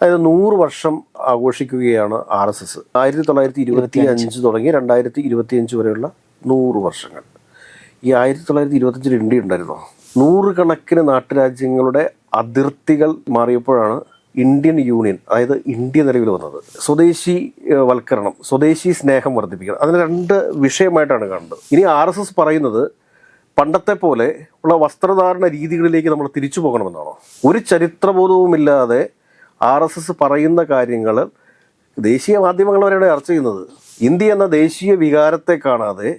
അതായത് നൂറ് വർഷം ആഘോഷിക്കുകയാണ് ആർ എസ് എസ്. ആയിരത്തി തൊള്ളായിരത്തി ഇരുപത്തി അഞ്ച് തുടങ്ങി രണ്ടായിരത്തി ഇരുപത്തി അഞ്ച് വരെയുള്ള നൂറ് വർഷങ്ങൾ. ഈ ആയിരത്തി തൊള്ളായിരത്തി ഇരുപത്തഞ്ചിൽ ഇന്ത്യ ഉണ്ടായിരുന്നോ? നൂറുകണക്കിന് നാട്ടുരാജ്യങ്ങളുടെ അതിർത്തികൾ മാറിയപ്പോഴാണ് ഇന്ത്യൻ യൂണിയൻ അതായത് ഇന്ത്യ നിലവിൽ വന്നത്. സ്വദേശി വൽക്കരണം സ്വദേശി സ്നേഹം വർദ്ധിപ്പിക്കണം. അതിന് രണ്ട് വിഷയമായിട്ടാണ് കാണുന്നത്. ഇനി ആർ എസ് എസ് പറയുന്നത് പണ്ടത്തെ പോലെ ഉള്ള വസ്ത്രധാരണ രീതികളിലേക്ക് നമ്മൾ തിരിച്ചു പോകണമെന്നാണോ? ഒരു ചരിത്രബോധവുമില്ലാതെ ആർ എസ് എസ് പറയുന്ന കാര്യങ്ങൾ ദേശീയ മാധ്യമങ്ങൾ വരെയാണ് ചർച്ച ചെയ്യുന്നത്. ഇന്ത്യ എന്ന ദേശീയ വികാരത്തെ കാണാതെ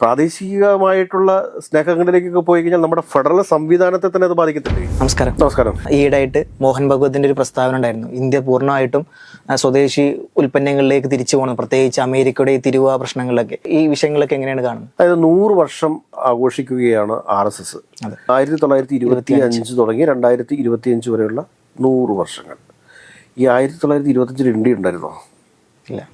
പ്രാദേശികമായിട്ടുള്ള സ്നേഹങ്ങളിലേക്കൊക്കെ പോയി കഴിഞ്ഞാൽ നമ്മുടെ ഫെഡറൽ സംവിധാനത്തെ തന്നെ അത് ബാധിക്കത്തില്ലേ? നമസ്കാരം. നമസ്കാരം. ഈയിടെയായിട്ട് മോഹൻ ഭഗവത്തിന്റെ ഒരു പ്രസ്താവന ഉണ്ടായിരുന്നു. ഇന്ത്യ പൂർണമായിട്ടും സ്വദേശി ഉൽപ്പന്നങ്ങളിലേക്ക് തിരിച്ചു പോകണം. പ്രത്യേകിച്ച് അമേരിക്കയുടെ തിരുവ പ്രശ്നങ്ങളിലൊക്കെ. ഈ വിഷയങ്ങളൊക്കെ എങ്ങനെയാണ് കാണുന്നത്? അതായത് നൂറ് വർഷം ആഘോഷിക്കുകയാണ് ആർ എസ് എസ്. ആയിരത്തി തൊള്ളായിരത്തി ഇരുപത്തി അഞ്ച് തുടങ്ങി രണ്ടായിരത്തി ഇരുപത്തി അഞ്ച് വരെയുള്ള നൂറ് വർഷങ്ങൾ. ഈ ആയിരത്തി തൊള്ളായിരത്തി ഇരുപത്തഞ്ചിൽ ഇന്ത്യ ഉണ്ടായിരുന്നോ? ഇല്ല.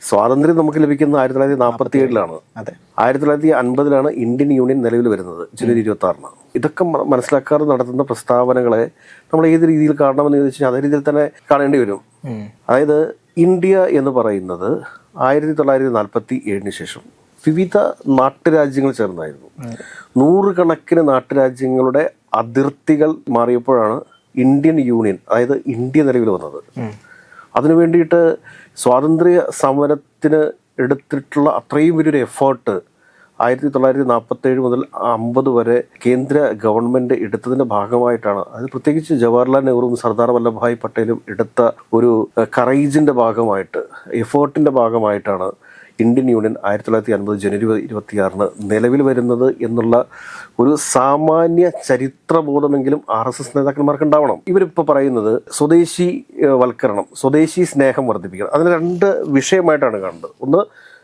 സ്വാതന്ത്ര്യം നമുക്ക് ലഭിക്കുന്നത് ആയിരത്തി തൊള്ളായിരത്തി നാൽപ്പത്തി ഏഴിലാണ് അതെ. ആയിരത്തി തൊള്ളായിരത്തി അൻപതിലാണ് ഇന്ത്യൻ യൂണിയൻ നിലവിൽ വരുന്നത് ജനുവരി ഇരുപത്തി ആറിന് ഇതൊക്കെ മനസ്സിലാക്കാതെ നടത്തുന്ന പ്രസ്താവനകളെ നമ്മൾ ഏത് രീതിയിൽ കാണണമെന്ന് ചോദിച്ചാൽ അതേ രീതിയിൽ തന്നെ കാണേണ്ടി വരും. അതായത് ഇന്ത്യ എന്ന് പറയുന്നത് ആയിരത്തി തൊള്ളായിരത്തി നാൽപ്പത്തി ഏഴിന് ശേഷം വിവിധ നാട്ടുരാജ്യങ്ങൾ ചേർന്നായിരുന്നു. നൂറുകണക്കിന് നാട്ടുരാജ്യങ്ങളുടെ അതിർത്തികൾ മാറിയപ്പോഴാണ് ഇന്ത്യൻ യൂണിയൻ അതായത് ഇന്ത്യ നിലവിൽ വന്നത്. അതിനു വേണ്ടിയിട്ട് സ്വാതന്ത്ര്യ സമരത്തിന് എടുത്തിട്ടുള്ള അത്രയും വലിയൊരു എഫേർട്ട് ആയിരത്തി തൊള്ളായിരത്തി നാൽപ്പത്തി ഏഴ് മുതൽ അമ്പത് വരെ കേന്ദ്ര ഗവൺമെന്റ് എടുത്തതിന്റെ ഭാഗമായിട്ടാണ്. അത് പ്രത്യേകിച്ച് ജവഹർലാൽ നെഹ്റുവും സർദാർ വല്ലഭായ് പട്ടേലും എടുത്ത ഒരു കറേജിന്റെ ഭാഗമായിട്ട് എഫേർട്ടിന്റെ ഭാഗമായിട്ടാണ് ഇന്ത്യൻ യൂണിയൻ ആയിരത്തി തൊള്ളായിരത്തി അൻപത് ജനുവരി ഇരുപത്തിയാറിന് നിലവിൽ വരുന്നത് എന്നുള്ള ഒരു സാമാന്യ ചരിത്രബോധമെങ്കിലും ആർ എസ് എസ് നേതാക്കന്മാർക്ക് ഉണ്ടാവണം ഇവരിപ്പോൾ പറയുന്നത് സ്വദേശി വൽക്കരണം സ്വദേശി സ്നേഹം വർദ്ധിപ്പിക്കണം. അതിന് രണ്ട് വിഷയമായിട്ടാണ് കാണുന്നത്. ഒന്ന്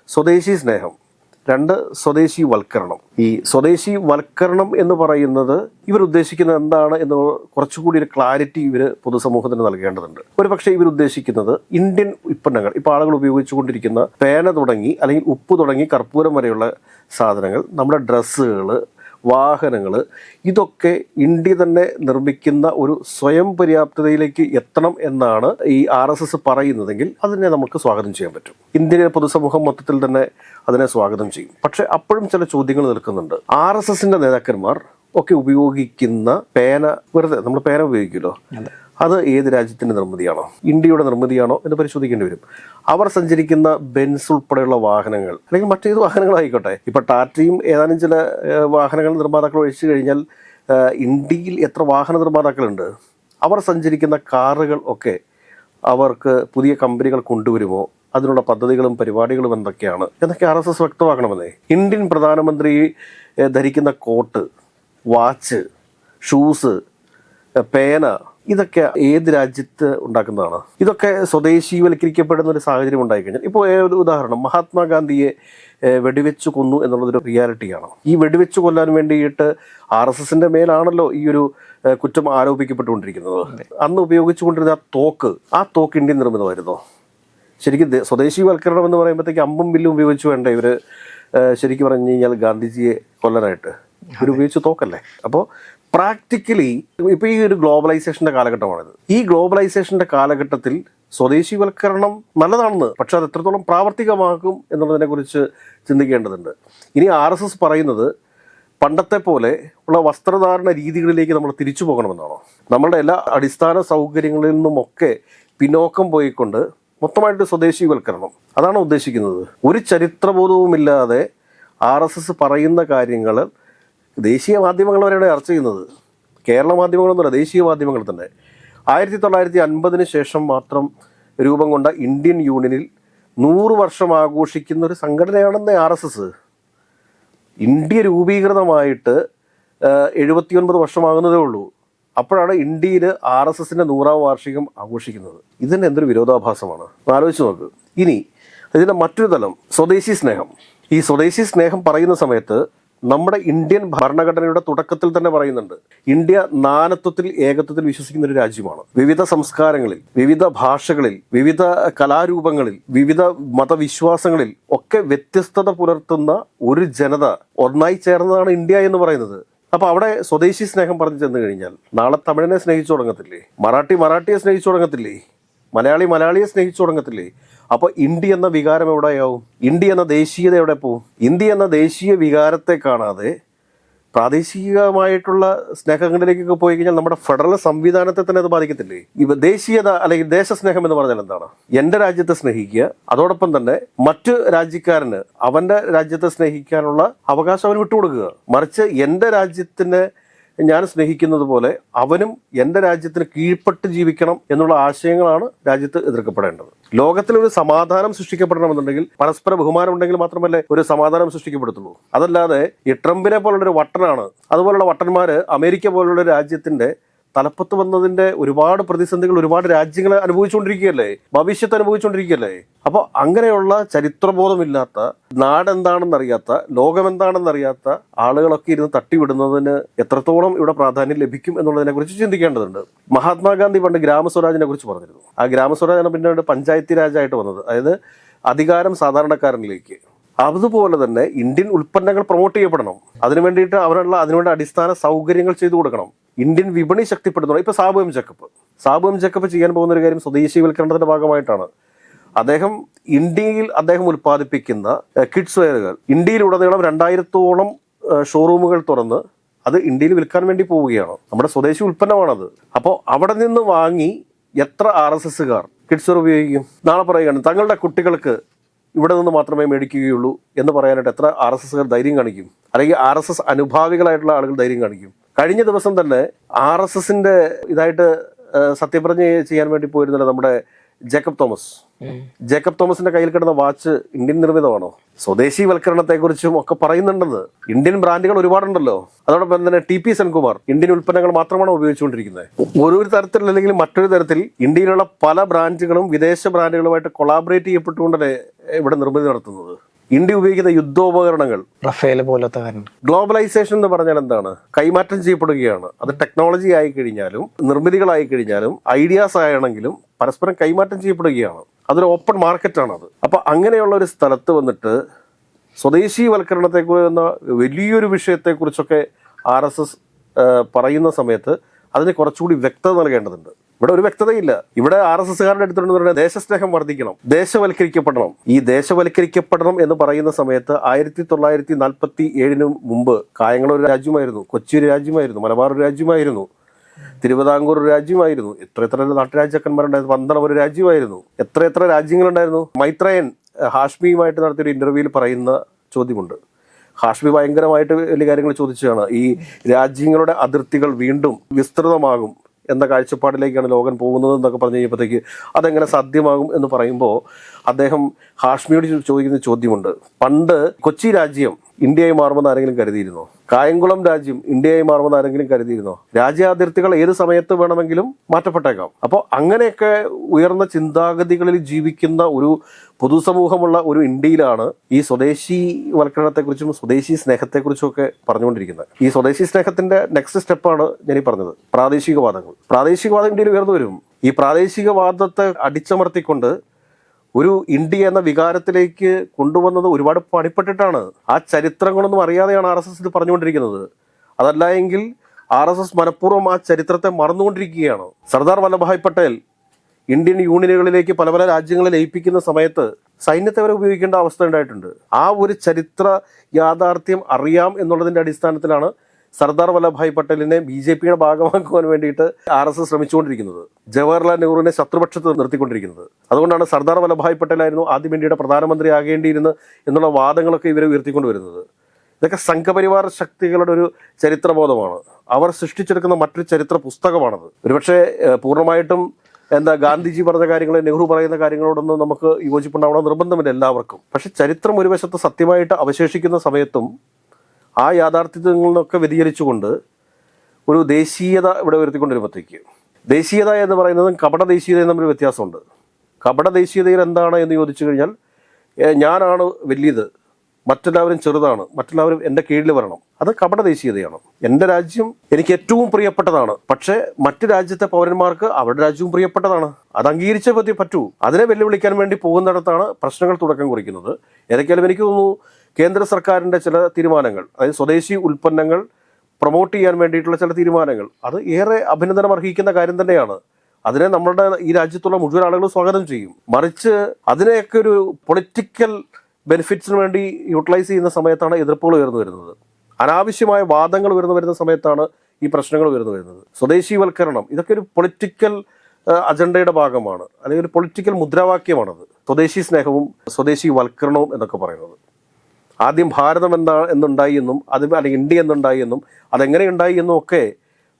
സ്വദേശി സ്നേഹം. രണ്ട് സ്വദേശി വൽക്കരണം ഈ സ്വദേശി വൽക്കരണം എന്ന് പറയുന്നത് ഇവർ ഉദ്ദേശിക്കുന്നത് എന്താണ് എന്ന് കുറച്ചുകൂടി ഒരു ക്ലാരിറ്റി ഇവർ പൊതുസമൂഹത്തിന് നൽകേണ്ടതുണ്ട്. ഒരു പക്ഷേ ഇവർ ഉദ്ദേശിക്കുന്നത് ഇന്ത്യൻ ഉൽപ്പന്നങ്ങൾ ഇപ്പോൾ ആളുകൾ ഉപയോഗിച്ചുകൊണ്ടിരിക്കുന്ന പേന തുടങ്ങി അല്ലെങ്കിൽ ഉപ്പ് തുടങ്ങി കർപ്പൂരം വരെയുള്ള സാധനങ്ങൾ നമ്മുടെ ഡ്രസ്സുകൾ വാഹനങ്ങൾ. ഇതൊക്കെ ഇന്ത്യ തന്നെ നിർമ്മിക്കുന്ന ഒരു സ്വയം പര്യാപ്തതയിലേക്ക് എത്തണം എന്നാണ് ഈ ആർ എസ് എസ് പറയുന്നതെങ്കിൽ അതിനെ നമുക്ക് സ്വാഗതം ചെയ്യാൻ പറ്റും. ഇന്ത്യയിലെ പൊതുസമൂഹം മൊത്തത്തിൽ തന്നെ അതിനെ സ്വാഗതം ചെയ്യും. പക്ഷെ അപ്പോഴും ചില ചോദ്യങ്ങൾ നിൽക്കുന്നുണ്ട്. ആർ എസ് എസിന്റെ നേതാക്കന്മാർ ഒക്കെ ഉപയോഗിക്കുന്ന പേന വെറുതെ നമ്മൾ പേന ഉപയോഗിക്കുമല്ലോ അതെ. ഏത് രാജ്യത്തിന്റെ നിർമ്മിതിയാണോ? ഇന്ത്യയുടെ നിർമ്മിതിയാണോ എന്ന് പരിശോധിക്കേണ്ടി വരും. അവർ സഞ്ചരിക്കുന്ന ബെൻസ് ഉൾപ്പെടെയുള്ള വാഹനങ്ങൾ അല്ലെങ്കിൽ മറ്റേത് വാഹനങ്ങളായിക്കോട്ടെ. ഇപ്പൊ ടാറ്റയും ഏതാനും ചില വാഹനങ്ങൾ നിർമ്മാതാക്കൾ ഒഴിച്ചു കഴിഞ്ഞാൽ ഇന്ത്യയിൽ എത്ര വാഹന നിർമ്മാതാക്കളുണ്ട്? അവർ സഞ്ചരിക്കുന്ന കാറുകൾ ഒക്കെ അവർക്ക് പുതിയ കമ്പനികൾ കൊണ്ടുവരുമോ? അതിനുള്ള പദ്ധതികളും പരിപാടികളും എന്തൊക്കെയാണ്? എന്നൊക്കെ ആർ എസ് എസ് വ്യക്തമാക്കണമെന്നേ. ഇന്ത്യൻ പ്രധാനമന്ത്രി ധരിക്കുന്ന കോട്ട് വാച്ച് ഷൂസ് പേന ഇതൊക്കെ ഏത് രാജ്യത്ത് ഉണ്ടാക്കുന്നതാണ്? ഇതൊക്കെ സ്വദേശീവൽക്കരിക്കപ്പെടുന്ന ഒരു സാഹചര്യം ഉണ്ടായിക്കഴിഞ്ഞാൽ ഇപ്പോൾ ഒരു ഉദാഹരണം മഹാത്മാഗാന്ധിയെ വെടിവെച്ചു കൊന്നു എന്നുള്ളതൊരു റിയാലിറ്റിയാണ്. ഈ വെടിവെച്ച് കൊല്ലാൻ വേണ്ടിയിട്ട് ആർ എസ് എസിന്റെ മേലാണല്ലോ ഈ ഒരു കുറ്റം ആരോപിക്കപ്പെട്ടുകൊണ്ടിരിക്കുന്നത്. അന്ന് ഉപയോഗിച്ചുകൊണ്ടിരുന്ന ആ തോക്ക് ആ തോക്ക് ഇന്ത്യൻ നിർമ്മിതമായിരുന്നു. ശരിക്കും സ്വദേശീവൽക്കരണം എന്ന് പറയുമ്പോഴത്തേക്ക് അമ്പും വില്ലും ഉപയോഗിച്ച് വേണ്ട ഇവർ ശരിക്കും പറഞ്ഞു കഴിഞ്ഞാൽ ഗാന്ധിജിയെ കൊല്ലാനായിട്ട്? ഇവർ ഉപയോഗിച്ച് തോക്കല്ലേ? അപ്പോൾ പ്രാക്ടിക്കലി ഇപ്പൊ ഈ ഒരു ഗ്ലോബലൈസേഷന്റെ കാലഘട്ടമാണിത്. ഈ ഗ്ലോബലൈസേഷന്റെ കാലഘട്ടത്തിൽ സ്വദേശിവൽക്കരണം നല്ലതാണെന്ന് പക്ഷെ അത് എത്രത്തോളം പ്രാവർത്തികമാക്കും എന്നുള്ളതിനെ കുറിച്ച് ചിന്തിക്കേണ്ടതുണ്ട്. ഇനി ആർ എസ് എസ് പറയുന്നത് പണ്ടത്തെ പോലെ ഉള്ള വസ്ത്രധാരണ രീതികളിലേക്ക് നമ്മൾ തിരിച്ചു പോകണമെന്നാണോ? നമ്മളുടെ എല്ലാ അടിസ്ഥാന സൗകര്യങ്ങളിൽ നിന്നുമൊക്കെ പിന്നോക്കം പോയിക്കൊണ്ട് മൊത്തമായിട്ട് സ്വദേശിവൽക്കരണം. അതാണ് ഉദ്ദേശിക്കുന്നത്? ഒരു ചരിത്രബോധവുമില്ലാതെ ആർ എസ് എസ് പറയുന്ന കാര്യങ്ങൾ ദേശീയ മാധ്യമങ്ങൾ വരെയാണ് ചർച്ച ചെയ്യുന്നത്. കേരള മാധ്യമങ്ങളൊന്നുമല്ല ദേശീയ മാധ്യമങ്ങൾ തന്നെ. ആയിരത്തി തൊള്ളായിരത്തി അൻപതിന് ശേഷം മാത്രം രൂപം കൊണ്ട ഇന്ത്യൻ യൂണിയനിൽ നൂറ് വർഷം ആഘോഷിക്കുന്ന ഒരു സംഘടനയാണെന്ന് ആർ എസ് എസ്. ഇന്ത്യ രൂപീകൃതമായിട്ട് എഴുപത്തിയൊൻപത് വർഷമാകുന്നതേ ഉള്ളൂ. അപ്പോഴാണ് ഇന്ത്യയിൽ ആർ എസ് എസിന്റെ നൂറാം വാർഷികം ആഘോഷിക്കുന്നത്. ഇതിന് എന്തൊരു വിരോധാഭാസമാണ്? ആലോചിച്ച് നോക്ക്. ഇനി ഇതിന്റെ മറ്റൊരു തലം സ്വദേശി സ്നേഹം. ഈ സ്വദേശി സ്നേഹം പറയുന്ന സമയത്ത് നമ്മുടെ ഇന്ത്യൻ ഭരണഘടനയുടെ തുടക്കത്തിൽ തന്നെ പറയുന്നുണ്ട് ഇന്ത്യ നാനത്വത്തിൽ ഏകത്വത്തിൽ വിശ്വസിക്കുന്ന ഒരു രാജ്യമാണ്. വിവിധ സംസ്കാരങ്ങളിൽ വിവിധ ഭാഷകളിൽ വിവിധ കലാരൂപങ്ങളിൽ വിവിധ മതവിശ്വാസങ്ങളിൽ ഒക്കെ വ്യത്യസ്തത പുലർത്തുന്ന ഒരു ജനത ഒന്നായി ചേർന്നതാണ് ഇന്ത്യ എന്ന് പറയുന്നത്. അപ്പൊ അവിടെ സ്വദേശി സ്നേഹം പറഞ്ഞു ചെന്ന് കഴിഞ്ഞാൽ നാളെ തമിഴനെ സ്നേഹിച്ചു തുടങ്ങത്തില്ലേ? മറാഠി മറാഠിയെ സ്നേഹിച്ചു തുടങ്ങത്തില്ലേ? മലയാളി മലയാളിയെ സ്നേഹിച്ചു തുടങ്ങത്തില്ലേ? അപ്പൊ ഇന്ത്യ എന്ന വികാരം എവിടെയാവും? ഇന്ത്യ എന്ന ദേശീയത എവിടെ പോവും? ഇന്ത്യ എന്ന ദേശീയ വികാരത്തെ കാണാതെ പ്രാദേശികമായിട്ടുള്ള സ്നേഹങ്ങളിലേക്കൊക്കെ പോയി കഴിഞ്ഞാൽ നമ്മുടെ ഫെഡറൽ സംവിധാനത്തെ തന്നെ അത് ബാധിക്കത്തില്ലേ? ഇവ ദേശീയത അല്ലെങ്കിൽ ദേശസ്നേഹം എന്ന് പറഞ്ഞാൽ എന്താണ്? എന്റെ രാജ്യത്തെ സ്നേഹിക്കുക അതോടൊപ്പം തന്നെ മറ്റു രാജ്യക്കാരന് അവന്റെ രാജ്യത്തെ സ്നേഹിക്കാനുള്ള അവകാശം അവന് വിട്ടുകൊടുക്കുക. മറിച്ച് എന്റെ രാജ്യത്തിന് ഞാൻ സ്നേഹിക്കുന്നത് പോലെ അവനും എന്റെ രാജ്യത്തിന് കീഴ്പ്പെട്ട് ജീവിക്കണം എന്നുള്ള ആശയങ്ങളാണ് രാജ്യത്ത് എതിർക്കപ്പെടേണ്ടത്. ലോകത്തിൽ ഒരു സമാധാനം സൃഷ്ടിക്കപ്പെടണമെന്നുണ്ടെങ്കിൽ പരസ്പര ബഹുമാനം ഉണ്ടെങ്കിൽ മാത്രമല്ലേ ഒരു സമാധാനം സൃഷ്ടിക്കപ്പെടുത്തുള്ളൂ. അതല്ലാതെ ഈ ട്രംപിനെ പോലുള്ള ഒരു വട്ടനാണ് അതുപോലുള്ള വട്ടന്മാര് അമേരിക്ക പോലുള്ള രാജ്യത്തിന്റെ തലപ്പത്ത് വന്നതിന്റെ ഒരുപാട് പ്രതിസന്ധികൾ ഒരുപാട് രാജ്യങ്ങൾ അനുഭവിച്ചുകൊണ്ടിരിക്കുകയല്ലേ? ഭവിഷ്യത്ത് അനുഭവിച്ചുകൊണ്ടിരിക്കുകയല്ലേ? അപ്പോൾ അങ്ങനെയുള്ള ചരിത്രബോധമില്ലാത്ത നാടെന്താണെന്നറിയാത്ത ലോകമെന്താണെന്നറിയാത്ത ആളുകളൊക്കെ ഇരുന്ന് തട്ടിവിടുന്നതിന് എത്രത്തോളം ഇവിടെ പ്രാധാന്യം ലഭിക്കും എന്നുള്ളതിനെ കുറിച്ച് ചിന്തിക്കേണ്ടതുണ്ട്. മഹാത്മാഗാന്ധി പണ്ട് ഗ്രാമസ്വരാജിനെ കുറിച്ച് പറഞ്ഞിരുന്നു. ആ ഗ്രാമസ്വരാജാണ് പിന്നീട് പഞ്ചായത്തി രാജായിട്ട് വന്നത്. അതായത് അധികാരം സാധാരണക്കാരനിലേക്ക്. അതുപോലെ തന്നെ ഇന്ത്യൻ ഉൽപ്പന്നങ്ങൾ പ്രൊമോട്ട് ചെയ്യപ്പെടണം. അതിനു വേണ്ടിയിട്ട് അവരുള്ള അതിനുവേണ്ട അടിസ്ഥാന സൗകര്യങ്ങൾ ചെയ്തു കൊടുക്കണം. ഇന്ത്യൻ വിപണി ശക്തിപ്പെടുത്തണം ഇപ്പൊ സാബു എം ജക്കപ്പ് സാബു എം ജക്കപ്പ് ചെയ്യാൻ പോകുന്ന ഒരു കാര്യം സ്വദേശീവൽക്കരണത്തിന്റെ ഭാഗമായിട്ടാണ്. അദ്ദേഹം ഇന്ത്യയിൽ അദ്ദേഹം ഉൽപ്പാദിപ്പിക്കുന്ന കിഡ്സ് വെയറുകൾ ഇന്ത്യയിലുടനീളം രണ്ടായിരത്തോളം ഷോറൂമുകൾ തുറന്ന് അത് ഇന്ത്യയിൽ വിൽക്കാൻ വേണ്ടി പോവുകയാണ്. നമ്മുടെ സ്വദേശി ഉൽപ്പന്നമാണത്. അപ്പോൾ അവിടെ നിന്ന് വാങ്ങി എത്ര ആർ എസ് എസ്സുകാർ കിഡ്സ് വെയർ ഉപയോഗിക്കും? നാളെ പറയുകയാണ് തങ്ങളുടെ കുട്ടികൾക്ക് ഇവിടെ നിന്ന് മാത്രമേ മേടിക്കുകയുള്ളൂ എന്ന് പറയാനായിട്ട് എത്ര ആർ എസ് എസ്സുകാർ ധൈര്യം കാണിക്കും? അല്ലെങ്കിൽ ആർ എസ് എസ് അനുഭാവികളായിട്ടുള്ള ആളുകൾ ധൈര്യം കാണിക്കും? കഴിഞ്ഞ ദിവസം തന്നെ ആർ എസ് എസിന്റെ ഇതായിട്ട് സത്യപ്രതിജ്ഞ ചെയ്യാൻ വേണ്ടി പോയിരുന്നല്ലോ നമ്മുടെ ജേക്കബ് തോമസ്. ജേക്കബ് തോമസിന്റെ കയ്യിൽ കിടന്ന വാച്ച് ഇന്ത്യൻ നിർമ്മിതമാണോ? സ്വദേശി വൽക്കരണത്തെക്കുറിച്ചും ഒക്കെ പറയുന്നുണ്ടെന്ന്. ഇന്ത്യൻ ബ്രാൻഡുകൾ ഒരുപാടുണ്ടല്ലോ. അതോടൊപ്പം തന്നെ ടി പി സെൻകുമാർ ഇന്ത്യൻ ഉൽപ്പന്നങ്ങൾ മാത്രമാണ് ഉപയോഗിച്ചുകൊണ്ടിരിക്കുന്നത്? ഒരു തരത്തിൽ അല്ലെങ്കിൽ മറ്റൊരു തരത്തിൽ ഇന്ത്യയിലുള്ള പല ബ്രാൻഡുകളും വിദേശ ബ്രാൻഡുകളുമായിട്ട് കൊളാബറേറ്റ് ചെയ്യപ്പെട്ടുകൊണ്ടല്ലേ ഇവിടെ നിർമ്മിതി നടത്തുന്നത്? ഇന്ത്യ ഉപയോഗിക്കുന്ന യുദ്ധോപകരണങ്ങൾ. റഫേൽ പോലത്തെ ഗ്ലോബലൈസേഷൻ എന്ന് പറഞ്ഞാൽ എന്താണ്? കൈമാറ്റം ചെയ്യപ്പെടുകയാണ്. അത് ടെക്നോളജി ആയി കഴിഞ്ഞാലും നിർമ്മിതികളായി കഴിഞ്ഞാലും ഐഡിയാസ് ആണെങ്കിലും പരസ്പരം കൈമാറ്റം ചെയ്യപ്പെടുകയാണ്. അതൊരു ഓപ്പൺ മാർക്കറ്റാണ് അത് അപ്പൊ അങ്ങനെയുള്ള ഒരു സ്ഥലത്ത് വന്നിട്ട് സ്വദേശീവൽക്കരണത്തെ എന്ന വലിയൊരു വിഷയത്തെക്കുറിച്ചൊക്കെ ആർ എസ് എസ് പറയുന്ന സമയത്ത് അതിന് കുറച്ചുകൂടി വ്യക്തത നൽകേണ്ടതുണ്ട്. ഇവിടെ ഒരു വ്യക്തതയില്ല. ഇവിടെ ആർ എസ് എസ്സുകാരുടെ പറഞ്ഞാൽ ദേശസ്നേഹം വർദ്ധിക്കണം. ദേശവൽക്കരിക്കപ്പെടണം. ഈ ദേശവൽക്കരിക്കപ്പെടണം എന്ന് പറയുന്ന സമയത്ത് ആയിരത്തി തൊള്ളായിരത്തി നാൽപ്പത്തി ഏഴിന് മുമ്പ് കായംകുളം ഒരു രാജ്യമായിരുന്നു. കൊച്ചി ഒരു രാജ്യമായിരുന്നു. മലബാർ ഒരു രാജ്യമായിരുന്നു. തിരുവിതാംകൂർ ഒരു രാജ്യമായിരുന്നു. എത്ര എത്ര നാട്ടുരാജാക്കന്മാരുണ്ടായിരുന്നു. പന്തളം ഒരു രാജ്യമായിരുന്നു. എത്ര എത്ര രാജ്യങ്ങളുണ്ടായിരുന്നു. മൈത്രയൻ ഹാഷ്മിയുമായിട്ട് നടത്തിയൊരു ഇന്റർവ്യൂവിൽ പറയുന്ന ചോദ്യമുണ്ട്. ഹാഷ്മി ഭയങ്കരമായിട്ട് വലിയ കാര്യങ്ങൾ ചോദിച്ചതാണ്. ഈ രാജ്യങ്ങളുടെ അതിർത്തികൾ വീണ്ടും വിസ്തൃതമാകും. എന്ന കാഴ്ചപ്പാടിലേക്കാണ് ലോകം പോകുന്നത് എന്നൊക്കെ പറഞ്ഞു കഴിഞ്ഞപ്പോഴത്തേക്ക് അതെങ്ങനെ സാധ്യമാകും എന്ന് പറയുമ്പോൾ അദ്ദേഹം ഹാഷ്മിയോട് ചോദിക്കുന്ന ചോദ്യമുണ്ട്. പണ്ട് കൊച്ചി രാജ്യം ഇന്ത്യയായി മാറുമെന്ന് ആരെങ്കിലും കരുതിയിരുന്നോ? കായംകുളം രാജ്യം ഇന്ത്യയായി മാറുമെന്ന് ആരെങ്കിലും കരുതിയിരുന്നോ? രാജ്യാതിർത്തികൾ ഏത് സമയത്ത് വേണമെങ്കിലും മാറ്റപ്പെട്ടേക്കാം. അപ്പോൾ അങ്ങനെയൊക്കെ ഉയർന്ന ചിന്താഗതികളിൽ ജീവിക്കുന്ന ഒരു പൊതുസമൂഹമുള്ള ഒരു ഇന്ത്യയിലാണ് ഈ സ്വദേശി വൽക്കരണത്തെക്കുറിച്ചും സ്വദേശി സ്നേഹത്തെക്കുറിച്ചും ഒക്കെ പറഞ്ഞുകൊണ്ടിരിക്കുന്നത്. ഈ സ്വദേശി സ്നേഹത്തിന്റെ നെക്സ്റ്റ് സ്റ്റെപ്പാണ് ഞാൻ പറഞ്ഞത്. പ്രാദേശികവാദങ്ങൾ. പ്രാദേശികവാദം ഇന്ത്യയിൽ ഉയർന്നു വരും. ഈ പ്രാദേശികവാദത്തെ അടിച്ചമർത്തിക്കൊണ്ട് ഒരു ഇന്ത്യ എന്ന വികാരത്തിലേക്ക് കൊണ്ടുവന്നത് ഒരുപാട് പണിപ്പെട്ടിട്ടാണ്. ആ ചരിത്രങ്ങളൊന്നും അറിയാതെയാണ് ആർ എസ് എസ് ഇത് പറഞ്ഞുകൊണ്ടിരിക്കുന്നത്. അതല്ല എങ്കിൽ ആർ എസ് എസ് മനഃപൂർവം ആ ചരിത്രത്തെ മറന്നുകൊണ്ടിരിക്കുകയാണ്. സർദാർ വല്ലഭായ് പട്ടേൽ ഇന്ത്യൻ യൂണിയനുകളിലേക്ക് പല പല രാജ്യങ്ങളെ ലയിപ്പിക്കുന്ന സമയത്ത് സൈന്യത്തെ വരെ ഉപയോഗിക്കേണ്ട അവസ്ഥ ഉണ്ടായിട്ടുണ്ട്. ആ ഒരു ചരിത്ര യാഥാർത്ഥ്യം അറിയാം എന്നുള്ളതിന്റെ അടിസ്ഥാനത്തിലാണ് സർദാർ വല്ലഭായ് പട്ടേലിനെ ബി ജെ പിയുടെ ഭാഗമാക്കുവാൻ വേണ്ടിയിട്ട് ആർ എസ് എസ് ശ്രമിച്ചുകൊണ്ടിരിക്കുന്നത്. ജവഹർലാൽ നെഹ്റുവിനെ ശത്രുപക്ഷത്ത് നിർത്തിക്കൊണ്ടിരിക്കുന്നത്. അതുകൊണ്ടാണ് സർദാർ വല്ലഭായ് പട്ടേലായിരുന്നു ആദ്യം ഇന്ത്യയുടെ പ്രധാനമന്ത്രി ആകേണ്ടിയിരുന്നത് എന്നുള്ള വാദങ്ങളൊക്കെ ഇവരെ ഉയർത്തിക്കൊണ്ട് വരുന്നത് ഇതൊക്കെ സംഘപരിവാർ ശക്തികളുടെ ഒരു ചരിത്രബോധമാണ്. അവർ സൃഷ്ടിച്ചെടുക്കുന്ന മറ്റൊരു ചരിത്ര പുസ്തകമാണത് ഒരുപക്ഷെ പൂർണമായിട്ടും എന്താ ഗാന്ധിജി പറഞ്ഞ കാര്യങ്ങൾ നെഹ്റു പറയുന്ന കാര്യങ്ങളോടൊന്നും നമുക്ക് യോജിപ്പുണ്ടാവണം നിർബന്ധമില്ല എല്ലാവർക്കും. പക്ഷെ ചരിത്രം ഒരു വശത്ത് സത്യമായിട്ട് അവശേഷിക്കുന്ന സമയത്തും ആ യാഥാർത്ഥ്യത്തിൽ നിന്നൊക്കെ ഒരു ദേശീയത ഇവിടെ വരുത്തിക്കൊണ്ടിരുമ്പോഴത്തേക്ക് ദേശീയത എന്ന് പറയുന്നതും കപട ദേശീയതയും തമ്മിൽ വ്യത്യാസമുണ്ട്. കപട ദേശീയതയിൽ എന്താണ് എന്ന് ചോദിച്ചു കഴിഞ്ഞാൽ ഞാനാണ് വലിയത് മറ്റെല്ലാവരും ചെറുതാണ് മറ്റെല്ലാവരും എന്റെ കീഴിൽ വരണം. അത് കപട ദേശീയതയാണ്. എന്റെ രാജ്യം എനിക്ക് ഏറ്റവും പ്രിയപ്പെട്ടതാണ്. പക്ഷേ മറ്റ് രാജ്യത്തെ പൗരന്മാർക്ക് അവരുടെ രാജ്യവും പ്രിയപ്പെട്ടതാണ്. അത് അംഗീകരിച്ചേ പറ്റി പറ്റൂ. അതിനെ വെല്ലുവിളിക്കാൻ വേണ്ടി പോകുന്നിടത്താണ് പ്രശ്നങ്ങൾ തുടക്കം കുറിക്കുന്നത്. ഏതൊക്കെയാലും എനിക്ക് തോന്നുന്നു കേന്ദ്ര സർക്കാരിന്റെ ചില തീരുമാനങ്ങൾ അതായത് സ്വദേശി ഉൽപ്പന്നങ്ങൾ പ്രൊമോട്ട് ചെയ്യാൻ വേണ്ടിയിട്ടുള്ള ചില തീരുമാനങ്ങൾ അത് ഏറെ അഭിനന്ദനം അർഹിക്കുന്ന കാര്യം തന്നെയാണ്. അതിനെ നമ്മളുടെ ഈ രാജ്യത്തുള്ള മുഴുവൻ ആളുകളും സ്വാഗതം ചെയ്യും. മറിച്ച് അതിനെയൊക്കെ ഒരു പൊളിറ്റിക്കൽ ബെനിഫിറ്റ്സിന് വേണ്ടി യൂട്ടിലൈസ് ചെയ്യുന്ന സമയത്താണ് എതിർപ്പുകൾ ഉയർന്നു വരുന്നത്. അനാവശ്യമായ വാദങ്ങൾ ഉയർന്നു വരുന്ന സമയത്താണ് ഈ പ്രശ്നങ്ങൾ ഉയർന്നു വരുന്നത്. സ്വദേശീവൽക്കരണം ഇതൊക്കെ ഒരു പൊളിറ്റിക്കൽ അജണ്ടയുടെ ഭാഗമാണ്. അല്ലെങ്കിൽ ഒരു പൊളിറ്റിക്കൽ മുദ്രാവാക്യമാണത്. സ്വദേശി സ്നേഹവും സ്വദേശി വൽക്കരണവും എന്നൊക്കെ പറയുന്നത്. ആദ്യം ഭാരതം എന്താ എന്നുണ്ടായി എന്നും അത് അല്ലെങ്കിൽ ഇന്ത്യ എന്നുണ്ടായി എന്നും അതെങ്ങനെ ഉണ്ടായി എന്നും ഒക്കെ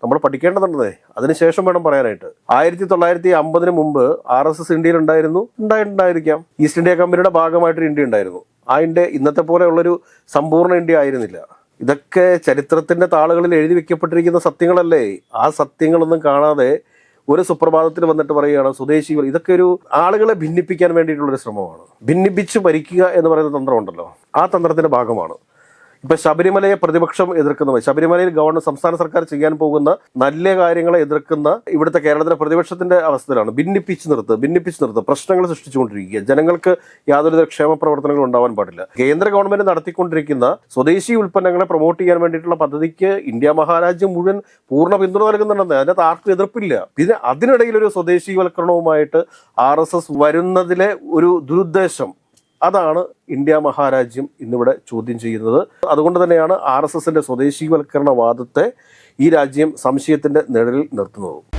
നമ്മൾ പഠിക്കേണ്ടതുണ്ടേ. അതിനുശേഷം വേണം പറയാനായിട്ട്. ആയിരത്തി തൊള്ളായിരത്തി അമ്പതിന് മുമ്പ് ആർ എസ് എസ് ഇന്ത്യയിൽ ഉണ്ടായിരുന്നു ഉണ്ടായിട്ടുണ്ടായിരിക്കാം ഈസ്റ്റ് ഇന്ത്യ കമ്പനിയുടെ ഭാഗമായിട്ട് ഇന്ത്യ ഉണ്ടായിരുന്നു. ആ ഇന്ത്യ ഇന്നത്തെ പോലെയുള്ളൊരു സമ്പൂർണ ഇന്ത്യ ആയിരുന്നില്ല. ഇതൊക്കെ ചരിത്രത്തിന്റെ താളുകളിൽ എഴുതി വെക്കപ്പെട്ടിരിക്കുന്ന സത്യങ്ങളല്ലേ? ആ സത്യങ്ങളൊന്നും കാണാതെ ഒരു സുപ്രഭാതത്തിൽ വന്നിട്ട് പറയുകയാണ് സ്വദേശികൾ ഇതൊക്കെ ഒരു ആളുകളെ ഭിന്നിപ്പിക്കാൻ വേണ്ടിയിട്ടുള്ള ഒരു ശ്രമമാണ്. ഭിന്നിപ്പിച്ച് ഭരിക്കുക എന്ന് പറയുന്ന തന്ത്രമുണ്ടല്ലോ. ആ തന്ത്രത്തിന്റെ ഭാഗമാണ്. ഇപ്പൊ ശബരിമലയെ പ്രതിപക്ഷം എതിർക്കുന്നവർ ശബരിമലയിൽ ഗവൺമെന്റ് സംസ്ഥാന സർക്കാർ ചെയ്യാൻ പോകുന്ന നല്ല കാര്യങ്ങളെ എതിർക്കുന്ന ഇവിടുത്തെ കേരളത്തിലെ പ്രതിപക്ഷത്തിന്റെ അവസ്ഥയിലാണ്. ഭിന്നിപ്പിച്ച് നിർത്ത് ഭിന്നിപ്പിച്ച് നിർത്ത് പ്രശ്നങ്ങൾ സൃഷ്ടിച്ചുകൊണ്ടിരിക്കുക. ജനങ്ങൾക്ക് യാതൊരുവിധ ക്ഷേമ പ്രവർത്തനങ്ങളും ഉണ്ടാവാൻ പാടില്ല. കേന്ദ്ര ഗവൺമെന്റ് നടത്തിക്കൊണ്ടിരിക്കുന്ന സ്വദേശി ഉൽപ്പന്നങ്ങളെ പ്രൊമോട്ട് ചെയ്യാൻ വേണ്ടിയിട്ടുള്ള പദ്ധതിക്ക് ഇന്ത്യ മഹാരാജ്യം മുഴുവൻ പൂർണ പിന്തുണ നൽകുന്നുണ്ടെന്ന് അതിനകത്ത് ആർക്കും എതിർപ്പില്ല. പിന്നെ അതിനിടയിൽ ഒരു സ്വദേശീവൽക്കരണവുമായിട്ട് ആർ എസ് എസ് വരുന്നതിലെ ഒരു ദുരുദ്ദേശം അതാണ് ഇന്ത്യ മഹാരാജ്യം ഇന്നിവിടെ ചോദ്യം ചെയ്യുന്നത്. അതുകൊണ്ട് തന്നെയാണ് ആർ എസ് എസിന്റെ സ്വദേശീവൽക്കരണ വാദത്തെ ഈ രാജ്യം സംശയത്തിന്റെ നിഴലിൽ നിർത്തുന്നത്.